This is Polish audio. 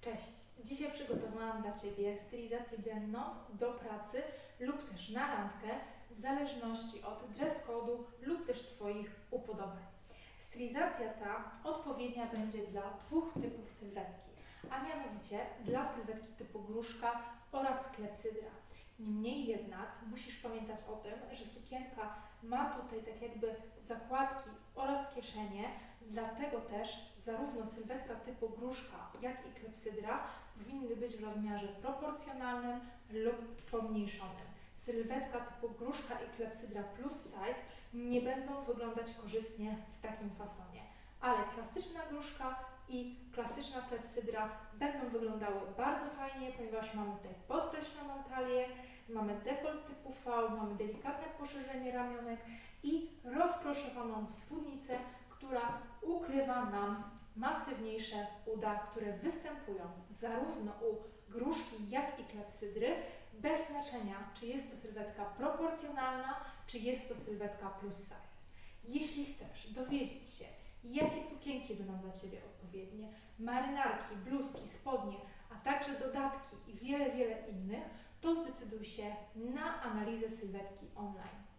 Cześć! Dzisiaj przygotowałam dla Ciebie stylizację dzienną do pracy lub też na randkę, w zależności od dress code'u lub też Twoich upodobań. Stylizacja ta odpowiednia będzie dla dwóch typów sylwetki, a mianowicie dla sylwetki typu gruszka oraz klepsydra. Niemniej jednak musisz pamiętać o tym, że sukienka ma tutaj tak jakby zakładki oraz kieszenie, dlatego też zarówno sylwetka typu gruszka, jak i klepsydra powinny być w rozmiarze proporcjonalnym lub pomniejszonym. Sylwetka typu gruszka i klepsydra plus size nie będą wyglądać korzystnie w takim fasonie, ale klasyczna gruszka i klasyczna klepsydra będą wyglądały bardzo fajnie, ponieważ mamy tutaj podkreśloną talię, mamy dekolt typu V, mamy delikatne poszerzenie ramionek i rozproszowaną spódnicę, która ukrywa nam masywniejsze uda, które występują zarówno u gruszki, jak i klepsydry, bez znaczenia, czy jest to sylwetka proporcjonalna, czy jest to sylwetka plus size. Jeśli chcesz dowiedzieć się, jakie sukienki będą dla Ciebie odpowiednie, marynarki, bluzki, spodnie, a także dodatki i wiele, wiele zdecyduj się na analizę sylwetki online.